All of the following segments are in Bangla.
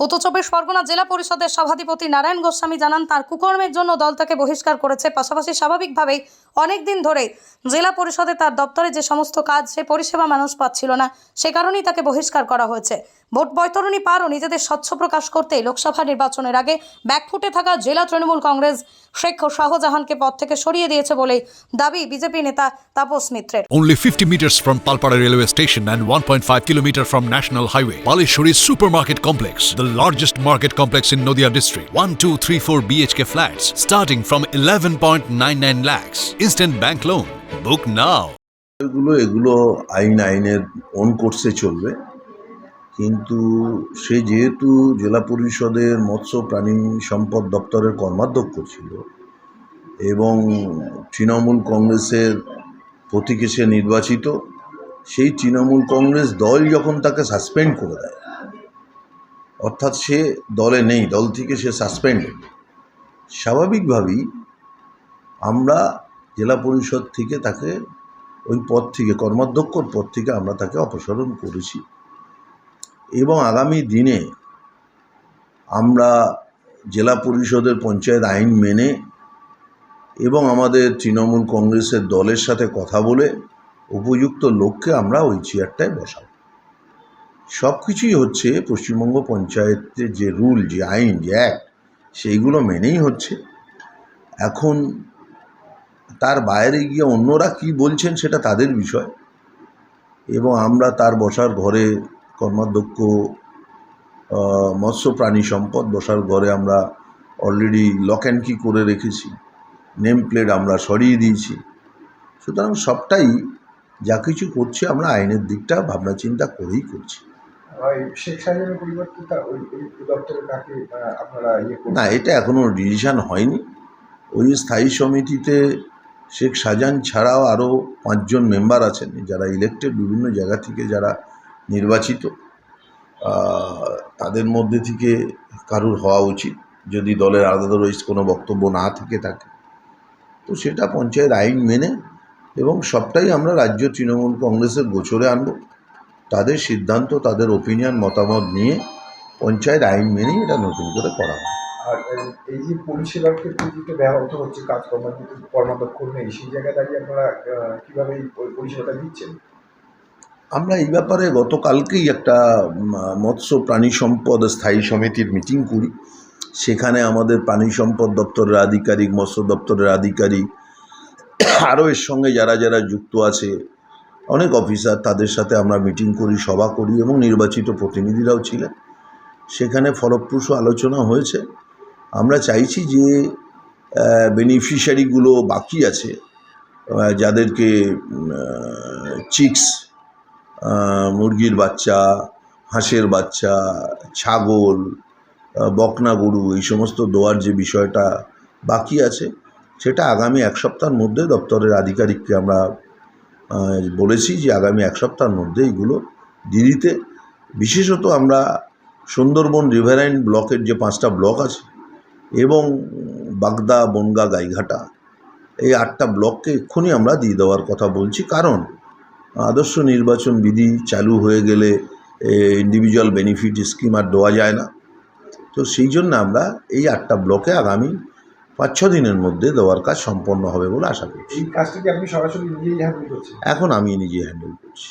উত্তর চব্বিশ পরগনা জেলা পরিষদের সভাধিপতি নারায়ণ গোস্বামী জানান, তার কুকর্মের জন্য দল তাকে বহিষ্কার করেছে। পাশাপাশি স্বাভাবিকভাবেই অনেক দিন ধরে জেলা পরিষদে তার দপ্তরে যে সমস্ত কাজ, সে পরিষেবা মানুষ পাচ্ছিল না। সে কারণেই তাকে বহিষ্কার করা হয়েছে। ভোট বৈতরণী পার ও নিজেদের স্বচ্ছ প্রকাশ করতে লোকসভা নির্বাচনের আগে ব্যাকফুটে থাকা জেলা তৃণমূল কংগ্রেস শেখ শাহজাহানকে পদ থেকে সরিয়ে দিয়েছে বলে দাবি বিজেপি নেতা তাপস মিত্রের Only 50 meters from Palpara railway station and 1.5 kilometer from National Highway. Palishuri Supermarket Complex, the largest market complex in Noida district. 1, 2, 3, 4 BHK flats starting from 11.99 lakhs. Instant bank loan. Book now. এগুলো এগুলো আইন আইনের অন কোর্সে চলবে কিন্তু সে যেহেতু জেলা পরিষদের মৎস্য প্রাণী সম্পদ দপ্তরের কর্মাধ্যক্ষ ছিল এবং তৃণমূল কংগ্রেসের প্রতীকে সে নির্বাচিত, সেই তৃণমূল কংগ্রেস দল যখন তাকে সাসপেন্ড করে দেয়, অর্থাৎ সে দলে নেই, দল থেকে সে সাসপেন্ডেড, স্বাভাবিকভাবেই আমরা জেলা পরিষদ থেকে তাকে ওই পদ থেকে, কর্মাধ্যক্ষর পদ থেকে আমরা তাকে অপসারণ করেছি। এবং আগামী দিনে আমরা জেলা পরিষদের পঞ্চায়েত আইন মেনে এবং আমাদের তৃণমূল কংগ্রেসের দলের সাথে কথা বলে উপযুক্ত লোককে আমরা ওই চেয়ারটায় বসাব। সব কিছুই হচ্ছে পশ্চিমবঙ্গ পঞ্চায়েতের যে রুল, যে আইন, যে অ্যাক্ট, সেইগুলো মেনেই হচ্ছে। এখন তার বাইরে গিয়ে অন্যরা কি বলছেন সেটা তাদের বিষয়। এবং আমরা তার বসার ঘরে কর্মাধ্যক্ষ মৎস্য প্রাণী সম্পদ বসার ঘরে আমরা অলরেডি লক অ্যান্ড কি করে রেখেছি। নেম প্লেট আমরা সরিয়ে দিয়েছি। সুতরাং সবটাই যা কিছু করছি আমরা আইনের দিকটা ভাবনা চিন্তা করেই করছি। ইয়ে না এটা এখনও ডিসিশন হয়নি। ওই স্থায়ী সমিতিতে শেখ শাহজাহান ছাড়াও আরও পাঁচজন মেম্বার আছেন যারা ইলেক্টেড বিভিন্ন জায়গা থেকে যারা নির্বাচিত তাদের মধ্যে থেকে কারুর হওয়া উচিত যদি দলের আদারওয়াইজ কোনো বক্তব্য না থেকে থাকে। তো সেটা পঞ্চায়েত আইন মেনে এবং সবটাই আমরা রাজ্য তৃণমূল কংগ্রেসের গোচরে আনব। তাদের সিদ্ধান্ত, তাদের ওপিনিয়ন মতামত নিয়ে পঞ্চায়েত আইন মেনেই এটা নতুন করে করা হবে আর এই- যে পরিষেবার ক্ষেত্রে যেটা ব্যাহত হচ্ছে কাজকর্ম কর্মাধ্যক্ষ নেই, সেই জায়গায় দাঁড়িয়ে আপনারা কীভাবে এই পরি- পরিষেবাটা দিচ্ছেন আমরা এই ব্যাপারে গতকালকেই একটা মৎস্য প্রাণী সম্পদ স্থায়ী সমিতির মিটিং করি। সেখানে আমাদের প্রাণী সম্পদ দপ্তরের আধিকারিক, মৎস্য দপ্তরের আধিকারিক, আরও এর সঙ্গে যারা যারা যুক্ত আছে, অনেক অফিসার তাদের সাথে আমরা মিটিং করি, সভা করি এবং নির্বাচিত প্রতিনিধিরাও ছিলেন। সেখানে ফলপ্রসূ আলোচনা হয়েছে। আমরা চাইছি যে বেনিফিশিয়ারিগুলো বাকি আছে যাদেরকে চিক্স মুরগির বাচ্চা, হাঁসের বাচ্চা, ছাগল বকনা গরু, এই সমস্ত দেওয়ার যে বিষয়টা বাকি আছে, সেটা আগামী এক সপ্তাহের মধ্যে দপ্তরের আধিকারিককে আমরা বলেছি যে আগামী এক সপ্তাহের মধ্যে এইগুলো দিয়ে দিতে বিশেষত আমরা সুন্দরবন রিভারাইন ব্লকের যে পাঁচটা ব্লক আছে এবং বাগদা, বনগা, গাইঘাটা, এই আটটা ব্লককে এক্ষুনি আমরা দিয়ে দেওয়ার কথা বলছি। কারণ আদর্শ নির্বাচন বিধি চালু হয়ে গেলে ইন্ডিভিজুয়াল বেনিফিট স্কিম আর দেওয়া যায় না। তো সেই জন্য আমরা এই আটটা ব্লকে আগামী পাঁচ ছ দিনের মধ্যে দেওয়ার কাজ সম্পন্ন হবে বলে আশা করছি। আপনি সরাসরি এখন আমি নিজে হ্যান্ডেল করছি।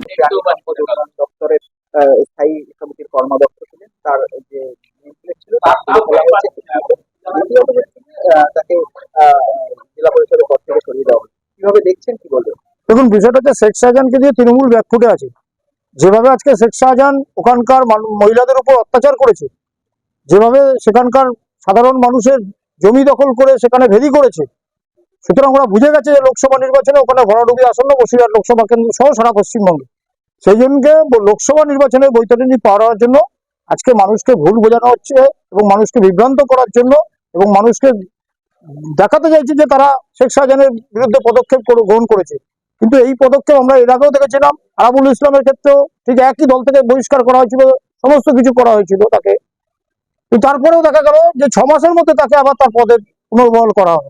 দপ্তরের স্থায়ী সমিতির কর্মাধ্যক্ষ ছিলেন তার যে ছিল তা তুলে ফেলা হয়েছে দ্বিতীয়ত হচ্ছে আহ, তাকে জেলা পরিষদের পদ থেকে সরিয়ে দেওয়া কীভাবে দেখছেন কি বলবেন? দেখুন বিষয়টা হচ্ছে শেখ শাহজাহানকে দিয়ে তৃণমূল ব্যাকফুটে আছে। যেভাবে আজকে শেখ শাহজাহান ওখানকার মানু- মহিলাদের উপর অত্যাচার করেছে যেভাবে সেখানকার সাধারণ মানুষের জমি দখল করে সেখানে ভেদি করেছে সুতরাং ওরা বুঝে গেছে যে লোকসভা নির্বাচনে ওখানে ভরাডুবি আসন্ন বসিরহাট লোকসভা কেন্দ্র সহ সারা পশ্চিমবঙ্গে। সেই জন্যকে ব- লোকসভা নির্বাচনে বৈতরণী পাওয়ার জন্য আজকে মানুষকে ভুল বোঝানো হচ্ছে এবং মানুষকে বিভ্রান্ত করার জন্য এবং মানুষকে দেখাতে চাইছে যে তারা শেখ শাহজাহানের বিরুদ্ধে পদক্ষেপ গ্রহণ করেছে। কিন্তু এই পদক্ষেপ আমরা এর আগেও দেখেছিলাম। আরাবুল ইসলামের ক্ষেত্রেও ঠিক একই দল থেকে বহিষ্কার করা হয়েছিল, সমস্ত কিছু করা হয়েছিল তাকে। তারপরেও দেখা গেল যে ছ মাসের মধ্যে তাকে আবার তার পদে পুনর্বহল করা হবে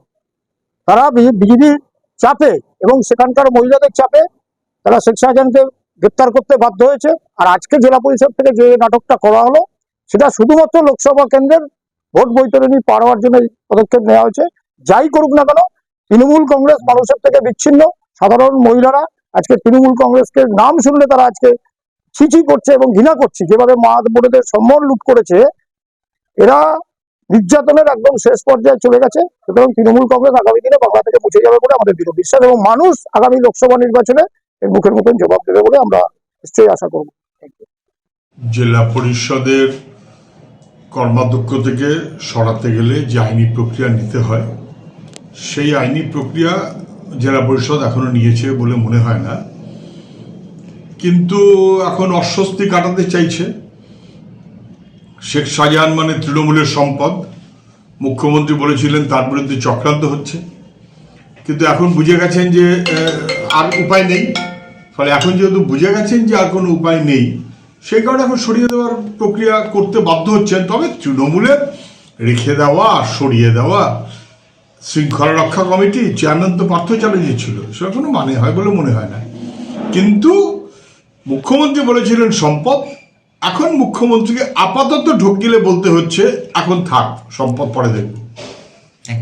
তারা বিজেপির চাপে এবং সেখানকার মহিলাদের চাপে তারা শেখ শাহজাহানকে গ্রেপ্তার করতে বাধ্য হয়েছে। আর আজকে জেলা পরিষদ থেকে যে নাটকটা করা হলো, সেটা শুধুমাত্র লোকসভা কেন্দ্রের ভোট বৈতরণী পার হওয়ার জন্য পদক্ষেপ নেওয়া হয়েছে। যাই করুক না কেন, তৃণমূল কংগ্রেস মানুষের থেকে বিচ্ছিন্ন, সাধারণ মহিলারা আজকে তৃণমূল কংগ্রেসকে নাম শুনলে তারা আজকে ছিচি করছে এবং ঘৃণা করছে। যেভাবে মা বোনেদের সম্মান লুট করেছে, এরা নির্যাতনের একদম শেষ পর্যায়ে চলে গেছে। সুতরাং তৃণমূল কংগ্রেস আগামী দিনে বাংলা থেকে মুছে যাবে বলে আমাদের দৃঢ় বিশ্বাস এবং মানুষ আগামী লোকসভা নির্বাচনে এর মুখের মতন জবাব দেবে বলে আমরা নিশ্চয়ই আশা করব। জেলা পরিষদের কর্মাধ্যক্ষ থেকে সরাতে গেলে যে আইনি প্রক্রিয়া নিতে হয় সেই আইনি প্রক্রিয়া জেলা পরিষদ এখনও নিয়েছে বলে মনে হয় না। কিন্তু এখন অস্বস্তি কাটাতে চাইছে শেখ শাহজাহান মানে তৃণমূলের সম্পদ। মুখ্যমন্ত্রী বলেছিলেন তার বিরুদ্ধে চক্রান্ত হচ্ছে। কিন্তু এখন বুঝে গেছেন যে আহ, আর উপায় নেই। ফলে এখন যেহেতু বুঝে গেছেন যে আর কোনো উপায় নেই সেই কারণে এখন সরিয়ে দেওয়ার প্রক্রিয়া করতে বাধ্য হচ্ছেন। তবে তৃণমূলের রেখে দেওয়া সরিয়ে দেওয়া শৃঙ্খলা রক্ষা কমিটি চেয়ারম্যান তো পার্থ চ্যালেঞ্জে ছিল, সেটা কোনো মানে হয় বলে মনে হয় না। কিন্তু মুখ্যমন্ত্রী বলেছিলেন, সম্পদ। এখন মুখ্যমন্ত্রীকে আপাতত ঢোক গিলে বলতে হচ্ছে, এখন থাক, সম্পদ পরে দেখব।